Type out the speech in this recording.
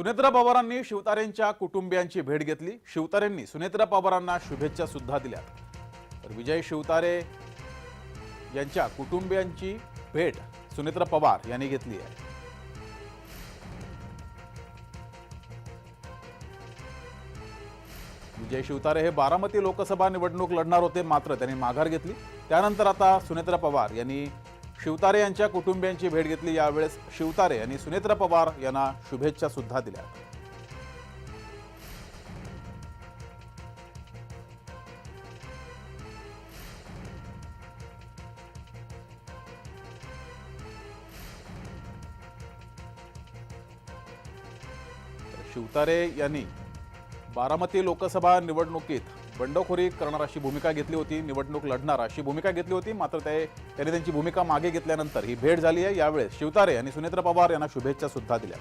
सुनेत्रा पवारांनी शिवतारेंच्या कुटुंबियांची भेट घेतली. शिवतारेंनी सुनेत्रा पवारांना शुभेच्छा सुद्धा दिल्या. तर विजय शिवतारे यांच्या कुटुंबियांची भेट सुनेत्रा पवार यांनी घेतली आहे. विजय शिवतारे हे बारामती लोकसभा निवडणूक लढणार होते मात्र त्यांनी माघार घेतली. त्यानंतर आता सुनेत्रा पवार यांनी शिवतारे यांच्या कुटुंबियांची भेट घेतली यावेळेस शिवतारे यांनी सुनेत्रा पवार यांना शुभेच्छा सुद्धा दिल्या. शिवतारे यांनी बारामती लोकसभा निवडणुकीत बंडखोरी करणार अशी भूमिका घेतली होती निवडणूक लढणार अशी भूमिका घेतली होती मात्र ते त्यांनी त्यांची भूमिका मागे घेतल्यानंतर ही भेट झाली आहे. यावेळेस शिवतारे यांनी सुनेत्र पवार यांना शुभेच्छा सुद्धा दिल्या.